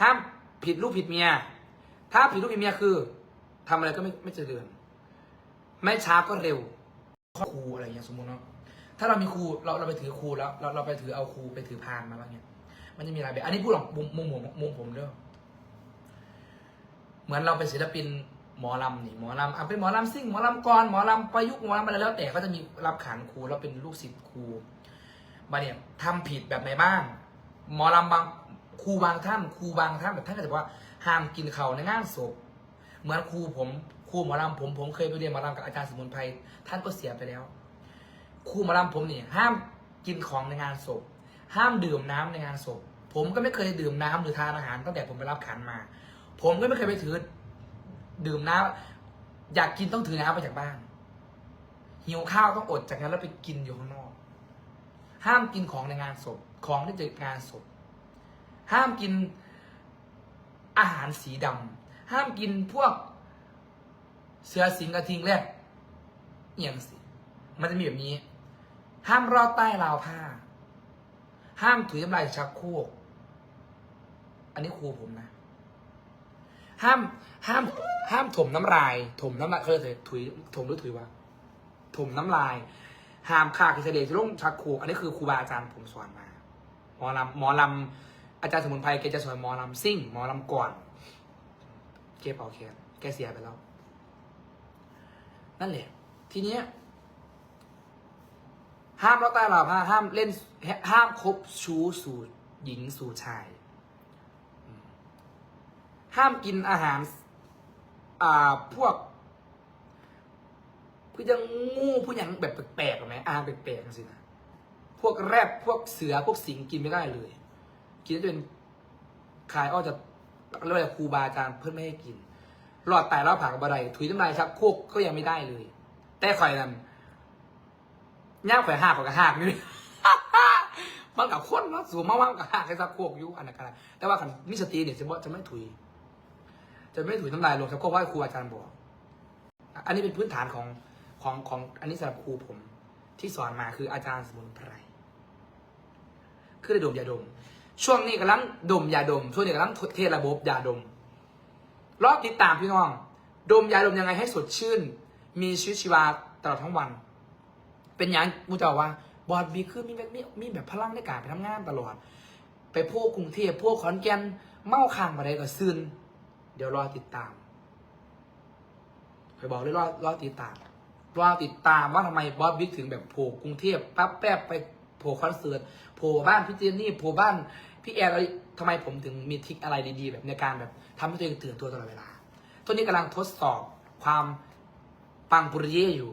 ห้าผิดลูกผิดเมีย ถ้าผิดลูกผิดเมียคือทำอะไรก็ไม่ไม่เจริญ ไม่ช้าก็เร็วครูอะไรอย่างเงี้ยสมมติเนาะถ้าเรามีครูเราเราไปถือครูแล้วเราเราไปถือเอาครูไปถือพานมาบ้างเนี่ยมันจะมีอะไรแบบอันนี้พูดหรอกมุมมุมผมมุมผมเด้อเหมือนเราเป็นศิลปินหมอลำนี่หมอลำอะเป็นหมอลำซิ่งหมอลำกรหมอลำประยุกต์หมอลำอะไรแล้วแต่ก็จะมีรับขานครูแล้วเป็นลูกศิษย์ครูมาเนี่ยทำผิดแบบไหนบ้างหมอลำบาง ครูบางท่านครูบางท่านแบบท่านก็จะบอกว่าห้ามกินเขาในงานศพเหมือนครูผมครูหมอลำผมผมเคยไปเรียนหมอลำกับอาจารย์สมุนไพรท่านก็เสียไปแล้วครูหมอลำผมเนี่ยห้ามกินของในงานศพ ห้ามดื่มน้ำในงานศพ ผมก็ไม่เคยดื่มน้ำหรือทานอาหารตั้งแต่ผมไปรับขันมา ผมก็ไม่เคยไปถือดื่มน้ำอยากกินต้องถือน้ำไปจากบ้านหิวข้าวต้องอดจากนั้นแล้วไปกินอยู่ข้างนอก ห้ามกินของในงานศพ ของที่จะงานศพ ห้ามกินอาหารสีดำห้ามกินพวกเสือสิงกระทิงแรกเอียงสิ มันจะมีแบบนี้ ห้ามรอดใต้ราวผ้า ห้ามถุยน้ำลายชักโครกอันนี้ครูผมนะ ห้ามห้ามห้ามถมน้ำลาย ถมน้ำลายเขาเรียกอะถุยถมหรือถุยวะถมน้ำลาย ห้ามฆ่ากิเสเลจะลงชักโครกอันนี้คือครูบาอาจารย์ผมสอนมา หมอลำหมอลำ อาจารย์สมุนไพรแกจะสอนหมอลำซิ่ง หมอลำก่อนเก็บเอาแค่แกเสียไปแล้ว นั่นแหละ ทีเนี้ยห้ามเลาะใต้ราผ้าห้ามเล่น ห้ามคบชู้สู่หญิงสู่ชาย ห้ามกินอาหาร อ่าพวกผู้ยังงูผู้ยังแบบแปลกๆหรอไหมอาหารแปลกๆสินะพวกแรดพวกเสือพวกสิงกินไม่ได้เลย กินได้จนขายอ้อจะเรียกว่าครูบาอาจารย์เพื่อนไม่ให้กิน หลอดไตรอบผักบันไดถุยน้ำลายชักโคกก็ยังไม่ได้เลย แต่ข่อยนั่นย่างข่อยหักข่อยก็หักนี่มันกับคนเนาะสูงมากๆกับหักให้ชักโคกอยู่อันนั้นก็ได้แต่ว่าคันมิสตีเนี่ยจะบอกจะไม่ถุย จะไม่ถุยน้ำลายลงชักโครกเพราครูอาจารย์บอก อันนี้เป็นพื้นฐานของของของอันนี้สำหรับครูผม ที่สอนมาคืออาจารย์สมุนไพรคือได้ดมยาดม ช่วงนี้กำลังดมยาดม ช่วงนี้กำลังเทระบบยาดม รอบติดตามพี่น้อง ดมยาดมยังไงให้สดชื่น มีชีวิตชีวาตลอดทั้งวัน เป็นอย่างมูจะบอกว่าบอดบีคือมีแบบมีมีแบบพลังในการไปทำงานตลอด ไปพวกกรุงเทพพวกขอนแก่นเมาค้างมาได้ก็ซึนเดี๋ยวรอติดตามไปบอกเลยรอรอติดตามรอติดตามว่าทำไมบอสบิ๊กถึงแบบโผล่กรุงเทพปั๊บแป๊บไปโผล่คอนเสิร์ตโผล่บ้านพี่เจนนี่โผล่บ้าน พี่แอนอะไรทำไมผมถึงมีทิคอะไรดีๆ แบบในการแบบทำให้ตัวเองตื่นตัวตลอดเวลาตัวนี้กำลังทดสอบความปังปุริเย่อยู่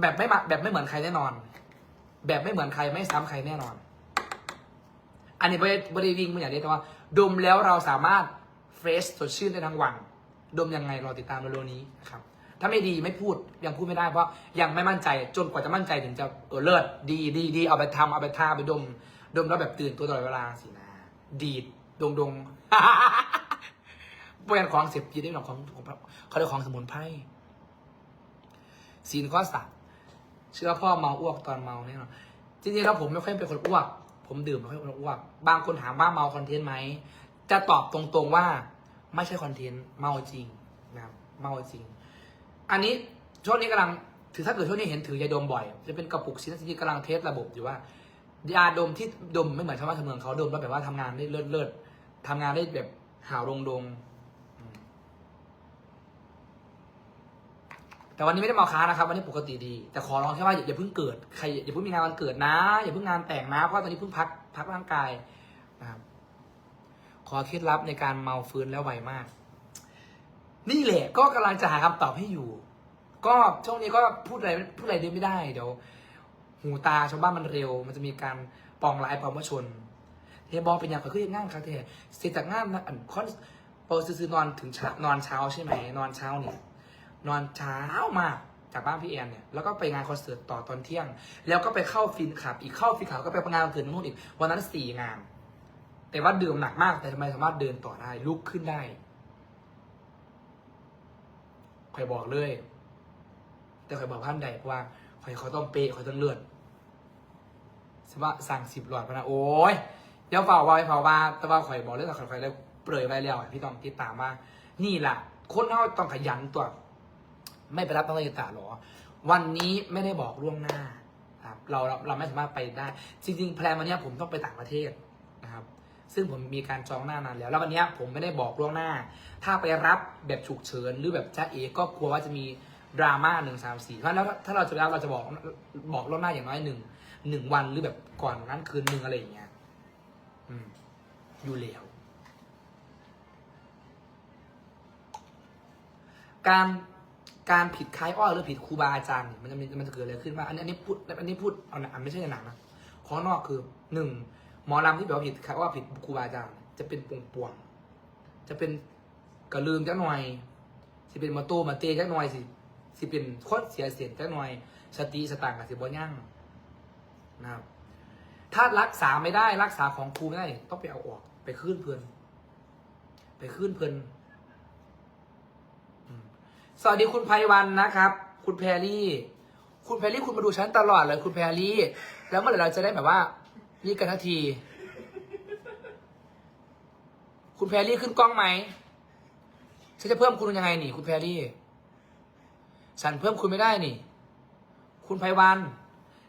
แบบไม่แบบไม่เหมือนใครแน่นอน แบบไม่เหมือนใครไม่ซ้ำใครแน่นอน อันนี้ไม่ได้วิ่งไม่อย่างนี้แต่ว่า ดมแล้วเราสามารถเฟรชสดชื่นได้ทั้งวัน ดมยังไงรอติดตามเร็วๆนี้นะครับ ถ้าไม่ดีไม่พูดยังพูดไม่ได้เพราะยังไม่มั่นใจจนกว่าจะมั่นใจถึงจะเออเลิศดีดีดีเอาไปทำเอาไปทาไปดม ดมแล้วแบบตื่นตัวตลอดเวลาสินะดีดดงดงเป็นของเสพติดได้หรอกของของเขาเรียกของสมุนไพรศีลข้อสัตว์เชื่อพ่อเมาอ้วกตอนเมาแน่นอนจริงๆแล้วผมไม่ค่อยเป็นคนอ้วก ผมดื่มไม่ค่อยเป็นคนอ้วก บางคนถามว่าเมาคอนเทนต์ไหม จะตอบตรงๆว่า ไม่ใช่คอนเทนต์เมาจริงนะเมาจริง อันนี้ช่วงนี้กำลังถือถ้าเกิดช่วงนี้เห็นถือยาดมบ่อย จะเป็นกระปุกชิ้นที่กำลังเทสระบบอยู่ว่า ยาดมที่ดมไม่เหมือนชาวบ้านชาวเมืองเขาดมแล้วแบบว่าทำงานได้เลิศเลิศทำงานได้แบบหาวดงดงอืมแต่วันนี้ไม่ได้เมาค้านะครับ วันนี้ปกติดี แต่ขอร้องแค่ว่าอย่าอย่าเพิ่งเกิดใครอย่าเพิ่งมีงานวันเกิดนะ อย่าเพิ่งงานแต่งนะเพราะว่าตอนนี้เพิ่งพักพักร่างกายนะครับขอเคล็ดลับในการเมาฟื้นแล้วไวมาก นี่แหละก็กำลังจะหาคำตอบให้อยู่ ก็ช่วงนี้ก็พูดอะไรพูดอะไรได้ไม่ได้เดี๋ยว หูตาชาวบ้านมันเร็ว มันจะมีการปองร้ายปองวชนเฮยบอกเป็นอย่างก็คือยังง่ายครับเทเสร็จจากงานนะอันคอนพอซื้อนอนถึงเช้านอนเช้าใช่ไหมนอนเช้าเนี่ยนอนเช้ามากจากบ้านพี่แอนเนี่ยแล้วก็ไปงานคอนเสิร์ตต่อตอนเที่ยง แล้วก็ไปเข้าฟินขับ อีกเข้าฟินขับก็ไปงานวันเกิดนู่นอีกวันนั้นสี่งาน แต่ว่าดื่มหนักมากแต่ทำไมสามารถเดินต่อได้ลุกขึ้นได้คอยบอกเลย แต่คอยบอกท่านใดว่าคอยเขาต้องเปะคอยต้องเลือด สว่าสั่งสิบหลอดพะนะโอ้ยเดี๋ยวเฝ้าว่าให้เฝ้าว่าแต่ว่าข่อยบอกเรื่องข่อยข่อยเลยเปรยไว้แล้วพี่ต้องติดตามว่า นี่แหละคนเราต้องขยันตัว ไม่ไปรับต้องติดตามหรอ วันนี้ไม่ได้บอกล่วงหน้าครับเราเราเราไม่สามารถไปได้ จริง ๆ แพลนวันเนี้ยผมต้องไปต่างประเทศนะครับ ซึ่งผมมีการจองหน้านานแล้ว แล้ววันเนี้ยผมไม่ได้บอกล่วงหน้า ถ้าไปรับแบบฉุกเฉินหรือแบบจ้าเอก็กลัวว่าจะมีดราม่าหนึ่งสามสี่เพราะฉะนั้นแล้วถ้าเราจะรับเราจะบอกบอกล่วงหน้าอย่างน้อยหนึ่ง หนึ่งวันหรือแบบก่อนนั้นคืนหนึ่งอะไรอย่างเงี้ยอืม อยู่แล้วการการผิดคล้ายอ้อหรือผิดครูบาอาจารย์เนี่ยมันจะมันจะเกิดอะไรขึ้นบ้าอันนี้อันนี้พูดอันนี้พูดเอาหนังไม่ใช่หนังนะของนอกคือหนึ่งหมอลำที่แบบผิดคล้ายอ้อผิดครูบาอาจารย์จะเป็นป่วงป่วงจะเป็นกระลืมจักหน่อยสิเป็นมาโตมาเตจักหน่อยสิสิเป็นโคตรเสียเสียงจักหน่อยสติสตางค์กับสิบ่ยั่ง นะครับ ถ้ารักษาไม่ได้รักษาของครูไม่ได้ ต้องไปเอาออก ไปขึ้นเพื่อนไปขึ้นเพื่อนสวัสดีคุณไพวันนะครับ คุณแพรรี่ คุณแพรรี่คุณมาดูฉันตลอดเลย คุณแพรรี่ แล้วเมื่อไหร่เราจะได้แบบว่ารีกันทันที คุณแพรรี่ขึ้นกล้องไหมฉันจะเพิ่มคุณยังไงนี่ คุณแพรรี่ ฉันเพิ่มคุณไม่ได้นี่ คุณไพวัน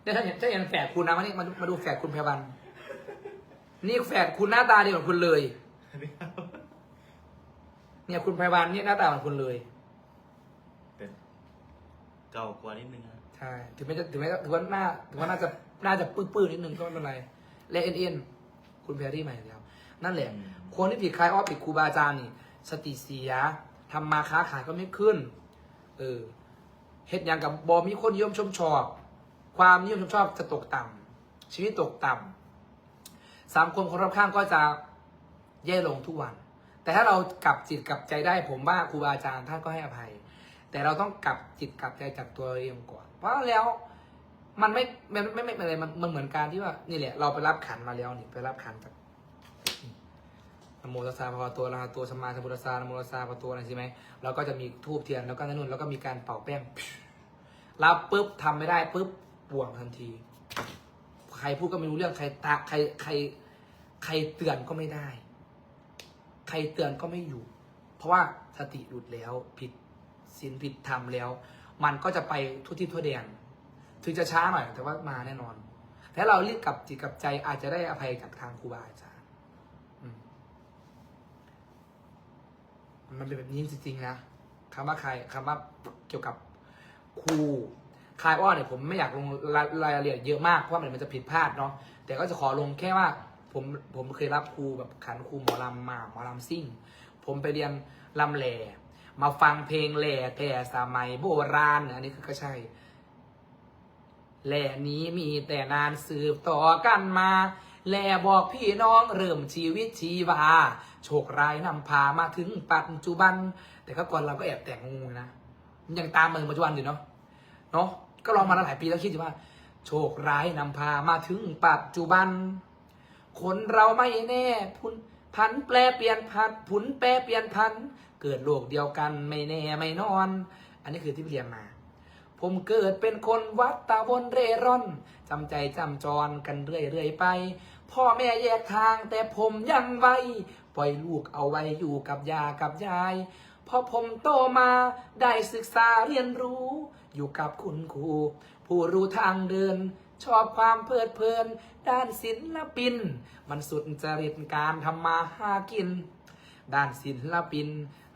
เนี่ยถ้าเห็นถ้าเห็นแฝดคุณนะมานี่มามาดูแฝดคุณแพรวันนี่แฝดคุณหน้าตาดีเหมือนคุณเลย เนี่ยคุณไพวันเนี่ยหน้าตาเหมือนคุณเลยเป็นเก่ากว่านิดนึงครับใช่ถึงแม้จะถึงแม้ถือว่าหน้าถือว่าน่าจะน่าจะปื้อๆนิดนึงก็ไม่เป็นไรและเอ็นเอ็นคุณแพรรี่ใหม่แล้ว นั่นแหละ คนที่ผิดคล้ายอ้อผิดครูบาอาจารย์นี่ สติเสียทำมาค้าขายก็ไม่ขึ้น เออเฮ็ดอย่างกับบอมีคนนิยมชมชอบ ความนิยมชมชอบจะตกต่ำชีวิตตกต่ำสังคมคนรอบข้างก็จะแย่ลงทุกวัน แต่ถ้าเรากลับจิตกลับใจได้ผมว่าครูบาอาจารย์ท่านก็ให้อภัย แต่เราต้องกลับจิตกลับใจจากตัวเองก่อน เพราะแล้วมันไม่ไม่ไม่ไม่อะไรมันมันเหมือนการที่ว่านี่แหละเราไปรับขันมาแล้วนี่ไปรับขันจากนโมตัสสะภะคะวะตอะระหะโตสัมมาสมุทัสสะนโมตัสสะภะคะวะโตอะไรใช่ไหมเราก็จะมีทูบเทียนแล้วก็นั่นนู่นแล้วก็มีการเป่าแป้งรับปุ๊บทำไม่ได้ปุ๊บ ป่วงทันที ใครพูดก็ไม่รู้เรื่องใครตาใครใคร ใครเตือนก็ไม่ได้ ใครเตือนก็ไม่อยู่ เพราะว่าสติหลุดแล้ว ผิดศีลผิดธรรมแล้ว มันก็จะไปทุกที่ทั่วแดนถึงจะช้าหน่อยแต่ว่ามาแน่นอนถ้าเรารีบกลับจิตกลับใจอาจจะได้อภัยจากทางครูบาอาจารย์มันเป็นแบบนี้จริงๆนะคำว่าใครคำว่าเกี่ยวกับครู คายอ้อเนี่ยผมไม่อยากลงรายละเอียดเยอะมากเพราะว่ามันจะผิดพลาดเนาะแต่ก็จะขอลงแค่ว่าผมผมเคยรับครูแบบขันครูหมอลำมาหมอลำซิ่ง ผมไปเรียนลำแหล่มาฟังเพลงแหล่แต่สมัยโบราณอันนี้คือก็ใช่แหล่นี้มีแต่นานสืบต่อกันมาแหล่บอกพี่น้องเริ่มชีวิตชีวาโชคร้ายนำพามาถึงปัจจุบัน แต่ก็ก่อนเราก็แอบแต่งงูนะ มันยังตามมาถึงปัจจุบันอยู่เนาะเนาะ ก็ลองมาหลายปีแล้วคิดอยู่ว่า โชคร้ายนำพามาถึงปัจจุบัน คนเราไม่แน่พุนพันแปลเปลี่ยนพันผุนแปรเปลี่ยนพัน เกิดโลกเดียวกันไม่แน่ไม่นอน อันนี้คือที่เรียนมา ผมเกิดเป็นคนวัดตาวนเร่ร่อนจำใจจำจรกันเรื่อยๆไป พ่อแม่แยกทางแต่ผมยังไวปล่อยลูกเอาไว้อยู่กับยากับยายพอผมโตมาได้ศึกษาเรียนรู้ อยู่กับคุณครูผู้รู้ทางเดิน ชอบความเพลิดเพลิน ด้านศิลปิน มันสุดจริตการทำมาหากิน ด้านศิลปิน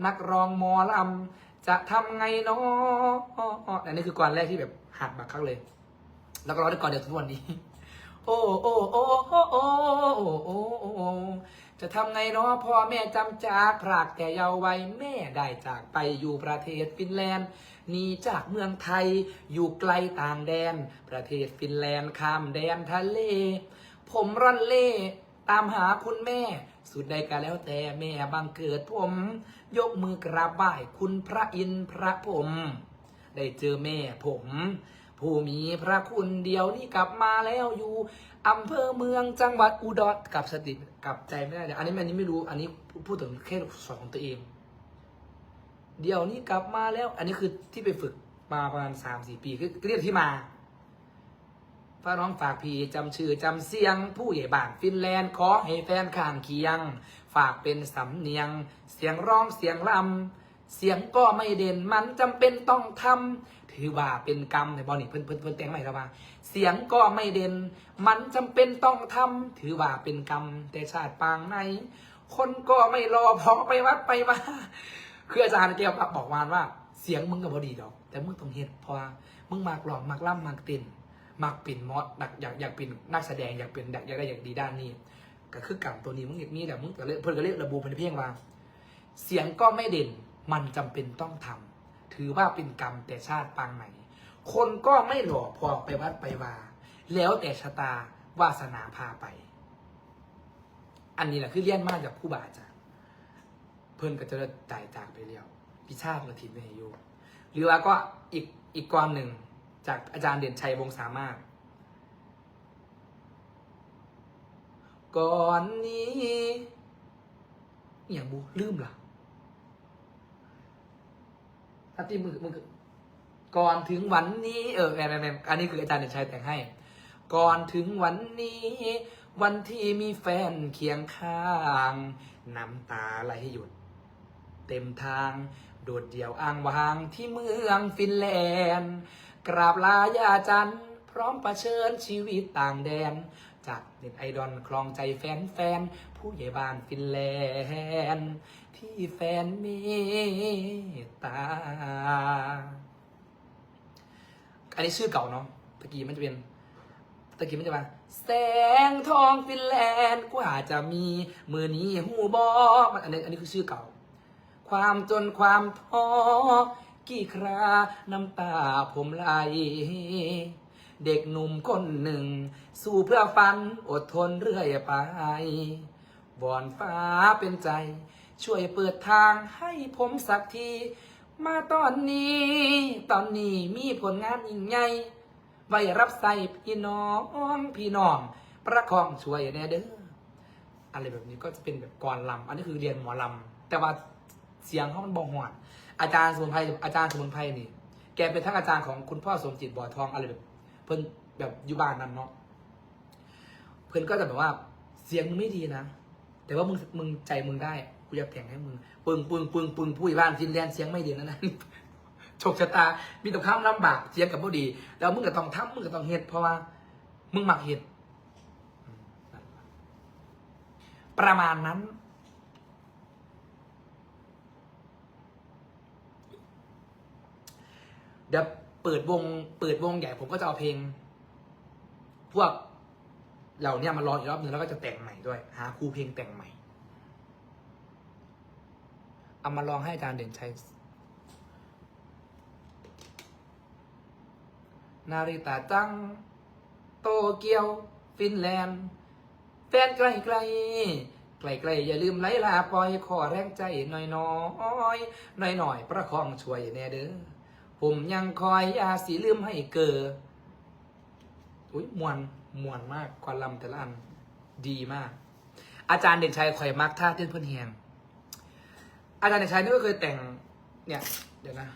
นักร้องมอลำจะทำไงเนาะอันนี้คือก่อนแรกที่แบบหักบักครั้งเลย แล้วก็ร้องได้ก่อนเดียวทุกวันนี้ โอ้โอ้โอ้โอ้โอ้โอ้ จะทำไงเนาะพ่อแม่จำจากพรากแต่เยาว์วัยแม่ได้จากไปอยู่ประเทศฟินแลนด์หนีจากเมืองไทยอยู่ไกลต่างแดน ประเทศฟินแลนด์ข้ามแดนทะเล ผมร่อนเล่ตามหาคุณแม่ สุดใดก็แล้วแต่แม่บังเกิดผม ยกมือกราบไหว้คุณพระอินทร์พระผม ได้เจอแม่ผม ผู้มีพระคุณเดียวนี้กลับมาแล้วอยู่อำเภอเมืองจังหวัดอุดรกับสติกับใจไม่ได้เดี๋ยวอันนี้อันนี้ไม่รู้อันนี้พูดถึงแค่สอนของตัวเอง เดี๋ยวนี้กลับมาแล้ว อันนี้คือที่ไปฝึกมาประมาณสามสี่ปีคือเรียกที่มาฟ้าร้องฝากพี่จำชื่อจำเสียง ผู้ใหญ่บ้านฟินแลนด์ขอให้แฟนข้างเคียง ฝากเป็นสำเนียง เสียงร้องเสียงลำ เสียงก็ไม่เด่นมันจำเป็นต้องทำถือว่าเป็นกรรมในบอลนี่เพิ่นเพิ่นเพิ่นแต่งใหม่ครับว่า เสียงก็ไม่เด่นมันจำเป็นต้องทำถือว่าเป็นกรรมแต่ชาติปางไหนคนก็ไม่รอพอไปวัดไปมาคืออาจารย์เกี่ยวกับบอกวานว่า เสียงมึงก็บอดีดอก แต่มึงต้องเฮ็ดเพราะมึงมากหลอกมากล่ำมากต้นมากปิ่นมอสอยากอยากอยากเป็นนักแสดงอยากเป็นอยากอยากได้อยากดีด้านนี้ก็คือกรรมตัวนี้มึงอย่างนี้แหละมึงก็เลยเพิ่นก็เลยระบุเป็นเพียงว่า เสียงก็ไม่เด่น มันจำเป็นต้องทำถือว่าเป็นกรรมแต่ชาติปางไหน คนก็ไม่หล่อพอไปวัดไปวา แล้วแต่ชะตาวาสนาพาไป อันนี้แหละคือเรียนมากจากผู้บาอาจารย์เพิ่อนก็จะจ่ายจากไปเรียวพิชาติมาทิมในอยู่หรือว่าก็อีกอีกกรหนึ่งจากอาจารย์เด่นชัยวงสามารถก่อนนี้อย่างบูลืมล่ะ ถ้าที่มึงมึงก่อนถึงวันนี้ เออแม่แม่แม่อันนี้คืออาจารย์เด่นชัยแต่งให้ ก่อนถึงวันนี้ วันที่มีแฟนเคียงข้างน้ำตาไหลหยุด เต็มทาง โดดเดี่ยวอ้างว้างที่เมืองฟินแลนด์ กราบลายาจันพร้อมประชิญชีวิตต่างแดน จากเน็ตไอดอลคลองใจแฟนแฟนๆผู้ใหญ่บ้านฟินแลนด์ที่แฟนเมตตา อันนี้ชื่อเก่าเนาะตะกี้มันจะเป็นตะกี้มันจะมาแสงทองฟินแลนด์กว่าจะมีมือนี้หูบอมันอันนี้อันนี้คือชื่อเก่า ความจนความท้อกี่คราน้ำตาผมไหล เด็กหนุ่มคนหนึ่ง สู้เพื่อฝันอดทนเรื่อยไปวอนฟ้าเป็นใจ ช่วยเปิดทางให้ผมสักที มาตอนนี้ ตอนนี้มีผลงานยิ่งใหญ่ไว้รับใส่พี่น้องพี่น้อง ประคองช่วยแน่เด้ออะไรแบบนี้ก็จะเป็นแบบกรลำอันนี้คือเรียนหมอลำแต่ว่าเสียงเขามันบองหวานอาจารย์สมุนไพรอาจารย์สมุนไพรนี่ แกเป็นทั้งอาจารย์ของคุณพ่อสมจิตบ่อทองอะไรแบบ เพิ่นแบบอยู่บ้านนั้นเนาะเพิ่อนก็จะแบบว่าเสียงมึงไม่ดีนะ แต่ว่ามึงมึงใจมึงได้กูจะแต่งให้มึงปึงปึงปึงปึงผู้ใหญ่บ้านฟินแลนด์เสียงไม่ดีนะนั้นโชคชะตา มีแตข้ามลำบากเสียงกับบ่ดี แล้วมึงก็ต้องทำมึงก็ต้องเฮ็ดเพราะว่า มึงหมักเฮ็ดประมาณนั้น เดี๋ยว เปิดวง เปิดวงใหญ่ผมก็จะเอาเพลง พวกเหล่าเนี้ยมาร้องอีกรอบหนึ่งแล้วก็จะแต่งใหม่ด้วย หาครูเพลงแต่งใหม่เอามาลองให้อาจารย์เด่นชัยนาริตาจัง โตเกียว ฟินแลนด์แฟนไกลไกลไกลไกลอย่าลืมไล่ลาปล่อยขอแรงใจหน่อยน้อยหน่อยหน่อยประคองช่วยแน่เด้อ ผมยังคอยอยาสีลืมให้เกิดอุ้ยมวนมวนมากกว่าลำแต่ละอันดีมาก อาจารย์เด่นชัยคอยมักท่าเต้นเพื่อนเฮียงอาจารย์เด่นชัยนี่ก็เคยแต่งเนี่ยเดี๋ยวนะ